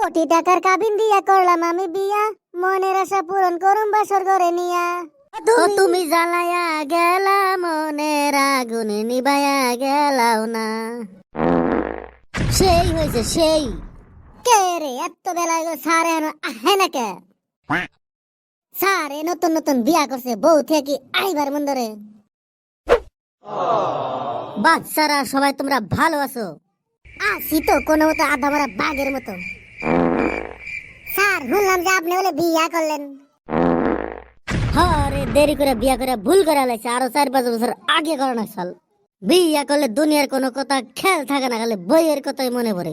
কোটি টাকার কাবিন দিয়া করলাম আমি বিয়া। মনের আশা পূরণ করুম বাসর করে নিয়া। তুমি জ্বালায়া গেলা মনের আগুনে নিবায়া গেলাও না। সেই হয়েছে সেই। কে রে এত বেলায় গো স্যার এনো আহে না কে? স্যার এ নতুন নতুন বিয়া করছে বউ থেকে কি আইবার মন ধরে? বাচ্চারা সবাই তোমরা ভালো আছো। আসি তো কোনো মতো আধা মারা বাঘের মতো। স্যার শুনলাম যে আপনি বলে বিয়া করলেন। হরে দেরি করে বিয়া করে ভুল করে লাইছে আরও চার পাঁচ বছর আগে করোনা সাল বিয়া করলে দুনিয়ার কোনো কথা খেয়াল থাকে না খালি বইয়ের কথাই মনে পড়ে।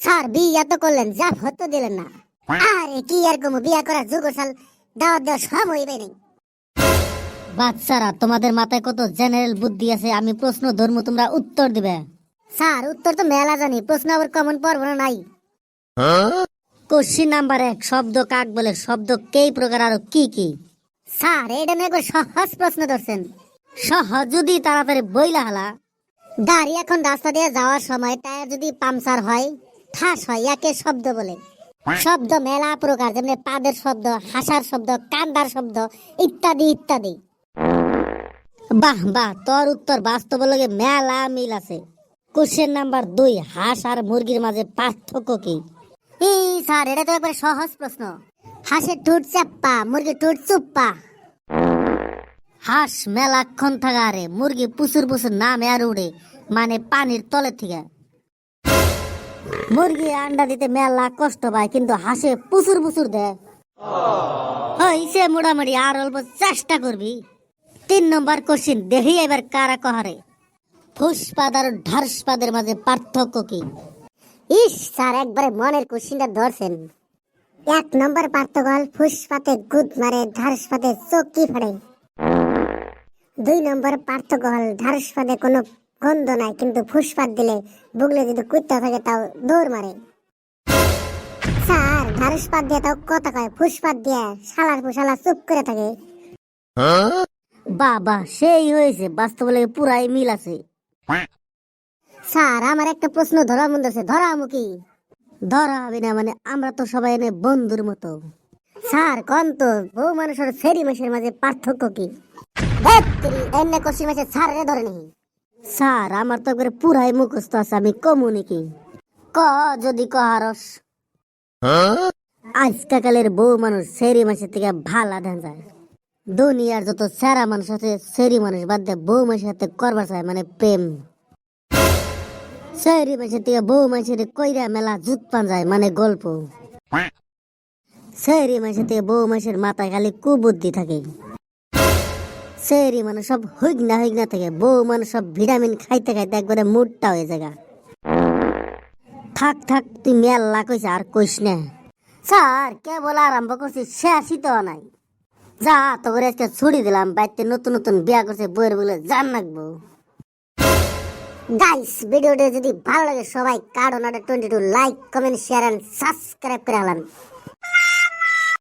স্যার বিয়া তো করলেন যা হতো দিলেন না। আরে কি আর কমু বিয়া করার যুগ সাল দাওয়াত দেওয়ার সময় নেই। বাচ্চারা তোমাদের মাথায় কত জেনারেল বুদ্ধি আছে আমি প্রশ্ন ধর্ম তোমরা উত্তর দিবে। স্যার উত্তর তো মেলা জানি প্রশ্ন আবার কমন পড়ব না নাই? কোশ্চিন নাম্বার এক, শব্দ কাক বলে? শব্দ কেই প্রকার আর কি কি? স্যার, এটা নিয়ে সহজ প্রশ্ন ধরছেন। সহজ যদি তাড়াতাড়ি বইলা হালা গাড়ি এখন রাস্তা দিয়ে যাওয়ার সময় টায়ার যদি পাংচার হয়, ঠাস হয়, একে শব্দ বলে। শব্দ মেলা প্রকার, যেমন পাদের শব্দ, হাসার শব্দ, কান্দার শব্দ, ইত্যাদি ইত্যাদি। বাহ বাহ, তোর উত্তর বাস্তব লগে মেলা মিল আছে। কোশ্চেন নাম্বার দুই, হাঁস আর মুরগির মাঝে পার্থক্য কি? এই স্যার, এটা তো একবার সহজ প্রশ্ন। হাঁসের ঠুট চাপ্পা মুরগির ঠুট চুপ্পা। হাঁস মেলাক্ষণ থাকা আরে মুরগি পুচুর পুচুর নামে আর উড়ে মানে পানির তলে থেকে। মুরগি আন্ডা দিতে মেলা কষ্ট পায়, কিন্তু হাঁসে পুচুর পুচুর দেয়। হইছে মোটামুটি আর অল্প চেষ্টা করবি। তিন নম্বর কোশ্চিন দেখি এবার কারা কহারে। ফুসপাদ আর ঢারসপাদের মাঝে পার্থক্য কি? ইস স্যার একবারে মনের কোশ্চিনটা ধরছেন। এক নম্বর ফুসপাতে গুদ মারে ফাড়ে। দুই নম্বর ধারসপাতে কোনো গন্ধ নাই কিন্তু ফুসপাত দিলে বুগলে যদি কুত্তা থাকে তাও দৌড় মারে। স্যার ধারসপাত দিয়ে তাও কথা কয় ফুসপাত দিয়ে শালার ফুসালা চুপ করে থাকে। বাবা সেই হয়েছে বাস্তব লাগে পুরাই মিল আছে। স্যার, আমার একটা প্রশ্ন ধরা মন ধরছে ধরা মুখী ধরা হবে না মানে আমরা তো সবাই এনে বন্ধুর মতো। স্যার, কোন তো? বউ মানুষের ফেরি মাসের মাঝে পার্থক্য কি? এনে কষি মাসে স্যার রে ধরে নেই। স্যার, আমার তো একবারে পুরাই মুখস্থ আছে, আমি কমু নাকি? ক, যদি কহারস আজকাকালের বউ মানুষ সেরি মাসের থেকে ভালা ধান যায় দুনিয়ার যত সেরা মানুষ আছে, সেরি মানুষ বাদ দিয়ে বউ মাসের সাথে করবার চায় মানে প্রেম। বউ কইরা মেলা জুত মানে গল্প বউ মাসের মাথায় খালি কুবুদ্ধি থাকে মানুষ সব না না থাকে বউ মানুষ সব ভিটামিন খাইতে খাইতে একবারে মুডটা হয়ে যায় থাক থাক তুই মেলা কইস আর কইস না স্যার কেবল আরম্ভ করছি শেষই তো নাই যা তো করে আজকে ছুটি দিলাম বাইতে নতুন নতুন বিয়া করছে বইয়ের বলে জান রাখব গাইস ভিডিওটা যদি ভালো লাগে, সবাই card twenty two like comment share and subscribe করে হলাম